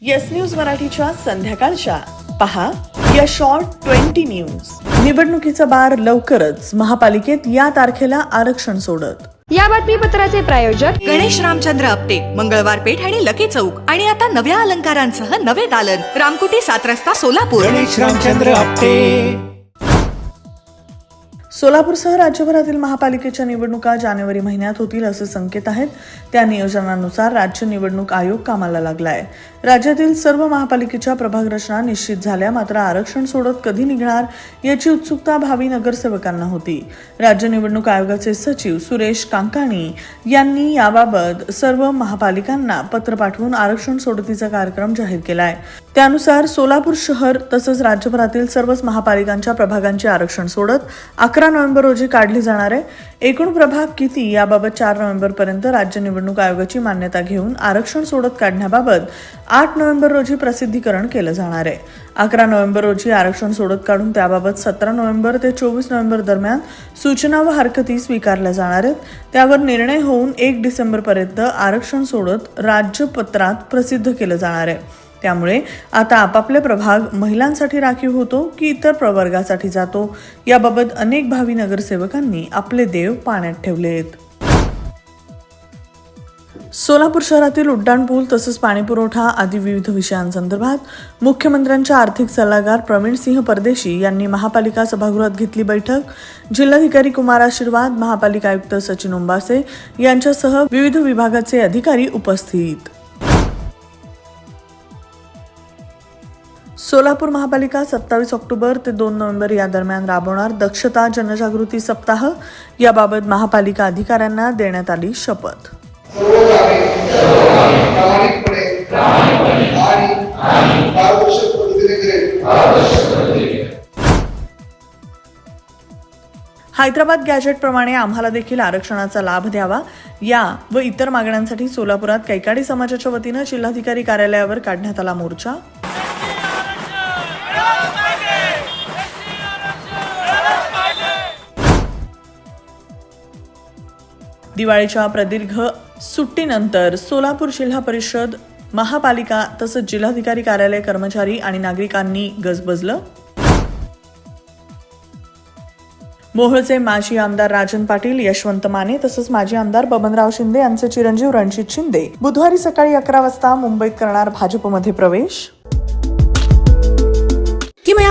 Yes News मराठीच्या संध्याकाळच्या. पहा या शॉर्ट ट्वेंटी न्यूज निवडणुकीचा बार लवकरच महापालिकेत या तारखेला आरक्षण सोडत. या बातमीपत्राचे प्रायोजक गणेश रामचंद्र आपटे मंगळवार पेठ आणि लकी चौक. आणि आता नव्या अलंकारांसह नवे दालन. रामकुटी सात रस्ता सोलापूर. गणेश रामचंद्र आपटे. सोलापूरसह राज्यभरातील महापालिकेच्या निवडणुका जानेवारी महिन्यात होतील असे संकेत आहेत. त्या नियोजनानुसार राज्य निवडणूक आयोग कामाला लागला आहे राज्यातील सर्व महापालिकेच्या प्रभाग रचना निश्चित झाल्या मात्र आरक्षण सोडत कधी निघणार याची उत्सुकता भावी नगरसेवकांना होती. राज्य निवडणूक आयोगाचे सचिव सुरेश कांकाणी यांनी याबाबत सर्व महापालिकांना पत्र पाठवून आरक्षण सोडतीचा कार्यक्रम जाहीर केला आहे त्यानुसार सोलापूर शहर तसंच राज्यभरातील सर्वच महापालिकांच्या प्रभागांचे आरक्षण सोडत अकरा नोव्हेंबर रोजी काढली जाणार आहे. एकूण प्रभाग किती याबाबत चार नोव्हेंबरपर्यंत राज्य निवडणूक आयोगाची मान्यता घेऊन आरक्षण सोडत काढण्याबाबत आठ नोव्हेंबर रोजी प्रसिद्धीकरण केलं जाणार आहे. अकरा नोव्हेंबर रोजी आरक्षण सोडत काढून त्याबाबत सतरा नोव्हेंबर ते चोवीस नोव्हेंबर दरम्यान सूचना व हरकती स्वीकारल्या जाणार आहेत. त्यावर निर्णय होऊन एक डिसेंबरपर्यंत आरक्षण सोडत राज्यपत्रात प्रसिद्ध केलं जाणार आहे. त्यामुळे आता आपापले प्रभाग महिलांसाठी राखीव होतो की इतर प्रवर्गासाठी जातो? याबाबत अनेक भावी नगरसेवकांनी आपले देव पाण्यात ठेवले आहेत सोलापूर शहरातील उड्डाणपूल तसंच पाणीपुरवठा आदी विविध विषयांसंदर्भात मुख्यमंत्र्यांच्या आर्थिक सल्लागार प्रवीण सिंह परदेशी यांनी महापालिका सभागृहात घेतली बैठक. जिल्हाधिकारी कुमार आशीर्वाद महापालिका आयुक्त सचिन उंबासे यांच्यासह विविध विभागाचे अधिकारी उपस्थित. सोलापूर महापालिका सत्तावीस ऑक्टोबर ते दोन नोव्हेंबर या दरम्यान राबवणार दक्षता जनजागृती सप्ताह. याबाबत महापालिका अधिकाऱ्यांना देण्यात आली शपथ. हैदराबाद गॅजेटप्रमाणे आम्हाला देखील आरक्षणाचा लाभ द्यावा. या व इतर मागण्यांसाठी सोलापुरात कैकाडी समाजाच्या वतीनं जिल्हाधिकारी कार्यालयावर काढण्यात आला मोर्चा. दिवाळीच्या प्रदीर्घ सुट्टीनंतर सोलापूर जिल्हा परिषद महापालिका तसंच जिल्हाधिकारी कार्यालय कर्मचारी आणि नागरिकांनी गजबजलं मोहोळचे माजी आमदार राजन पाटील यशवंत माने तसंच माजी आमदार बबनराव शिंदे यांचे चिरंजीव रणजित शिंदे. बुधवारी सकाळी अकरा वाजता मुंबईत करणार भाजपमध्ये प्रवेश.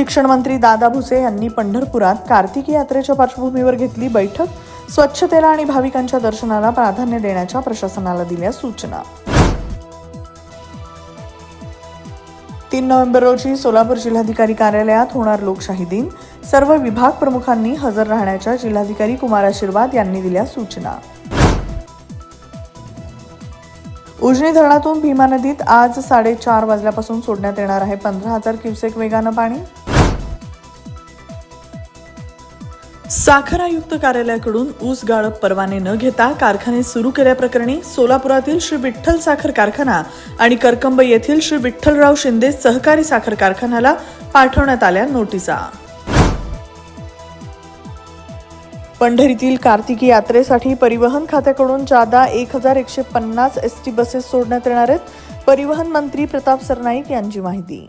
शिक्षण मंत्री दादा भुसे यांनी पंढरपुरात कार्तिकी यात्रेच्या पार्श्वभूमीवर घेतली बैठक. स्वच्छतेला आणि भाविकांच्या दर्शनाला प्राधान्य देण्याच्या प्रशासनाला दिल्या सूचना. तीन नोव्हेंबर रोजी सोलापूर जिल्हाधिकारी कार्यालयात होणार लोकशाही दिन. सर्व विभाग प्रमुखांनी हजर राहण्याच्या जिल्हाधिकारी कुमार आशीर्वाद यांनी दिल्या सूचना. उजनी धरणातून भीमा नदीत आज साडेचार वाजल्यापासून सोडण्यात येणार आहे पंधरा हजार क्युसेक वेगानं पाणी. साखर आयुक्त कार्यालयाकडून ऊस गाळप परवाने न घेता कारखाने सुरू केल्याप्रकरणी सोलापुरातील श्री विठ्ठल साखर कारखाना आणि करकंब येथील श्री विठ्ठलराव शिंदे सहकारी साखर कारखान्याला पाठवण्यात आल्या नोटिसा. पंढरीतील कार्तिकी यात्रेसाठी परिवहन खात्याकडून जादा एक हजार एकशे पन्नास एस टी बसेस सोडण्यात येणार आहेत. परिवहन मंत्री प्रताप सरनाईक यांची माहिती.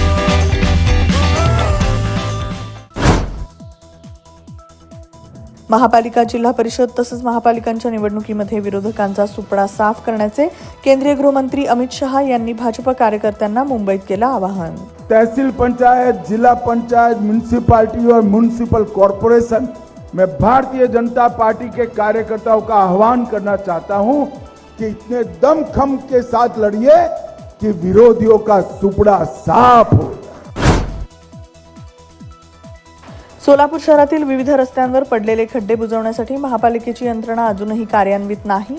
महापालिका जिल्हा परिषद तसंच महापालिकांच्या निवडणुकीमध्ये विरोधकांचा सुपडा साफ करण्याचे केंद्रीय गृहमंत्री अमित शहा यांनी भाजप कार्यकर्त्यांना मुंबईत केलं आवाहन. तहसील पंचायत जिला पंचायत म्यूनिसिपालिटी और म्युनिसिपल कॉरपोरेशन मैं भारतीय जनता पार्टी के कार्यकर्ताओं का आह्वान करना चाहता हूं कि इतने दमखम के साथ लड़िए कि विरोधियों का सुपड़ा साफ हो। सोलापूर शहरातील विविध रस्त्यांवर पडलेले खड्डे बुजवण्यासाठी महापालिकेची यंत्रणा अजूनही कार्यान्वित नाही.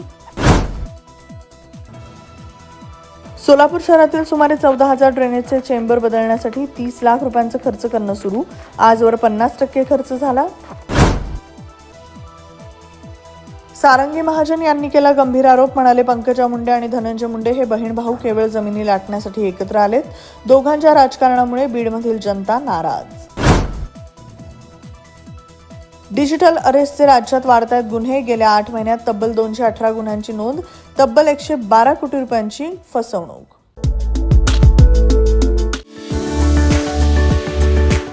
सोलापूर शहरातील सुमारे चौदा हजार ड्रेनेजचे चेंबर बदलण्यासाठी तीस लाख रुपयांचा खर्च करणं सुरू. आजवर पन्नास टक्के खर्च झाला. सारंगी महाजन यांनी केला गंभीर आरोप. म्हणाले पंकजा मुंडे आणि धनंजय मुंडे हे बहीण भाऊ केवळ जमिनी लाटण्यासाठी एकत्र आलेत. दोघांच्या राजकारणामुळे बीडमधील जनता नाराज. डिजिटल अरेस्टचे राज्यात वाढत आहेत गुन्हे. गेल्या आठ महिन्यात तब्बल दोनशे अठरा गुन्ह्यांची नोंद तब्बल एकशे बारा कोटी रुपयांची फसवणूक.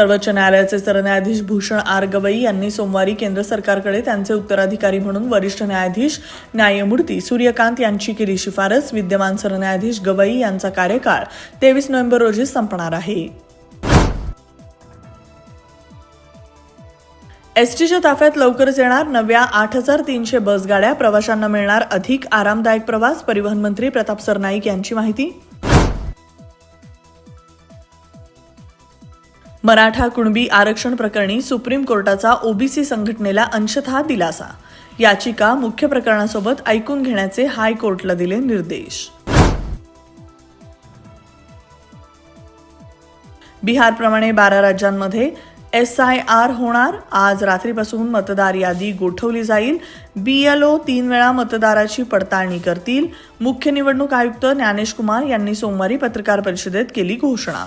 सर्वोच्च न्यायालयाचे सरन्यायाधीश भूषण आर गवई यांनी सोमवारी केंद्र सरकारकडे त्यांचे उत्तराधिकारी म्हणून वरिष्ठ न्यायाधीश न्यायमूर्ती सूर्यकांत यांची केली शिफारस. विद्यमान सरन्यायाधीश गवई यांचा कार्यकाळ तेवीस नोव्हेंबर रोजी संपणार आहे. एसटीच्या ताफ्यात लवकरच येणार नव्या आठ हजार तीनशे बसगाड्या. प्रवाशांना मिळणार अधिक आरामदायक प्रवास. परिवहन मंत्री प्रताप सरनाईक यांची माहिती. मराठा कुणबी आरक्षण प्रकरणी सुप्रीम कोर्टाचा ओबीसी संघटनेला अंशतः दिलासा. याचिका मुख्य प्रकरणासोबत ऐकून घेण्याचे हायकोर्टला दिले निर्देश. बिहारप्रमाणे बारा राज्यांमध्ये एस आय आर होणार. आज रात्रीपासून मतदार यादी गोठवली जाईल. बीएलओ तीन वेळा मतदाराची पडताळणी करतील. मुख्य निवडणूक आयुक्त ज्ञानेश कुमार यांनी सोमवारी पत्रकार परिषदेत केली घोषणा.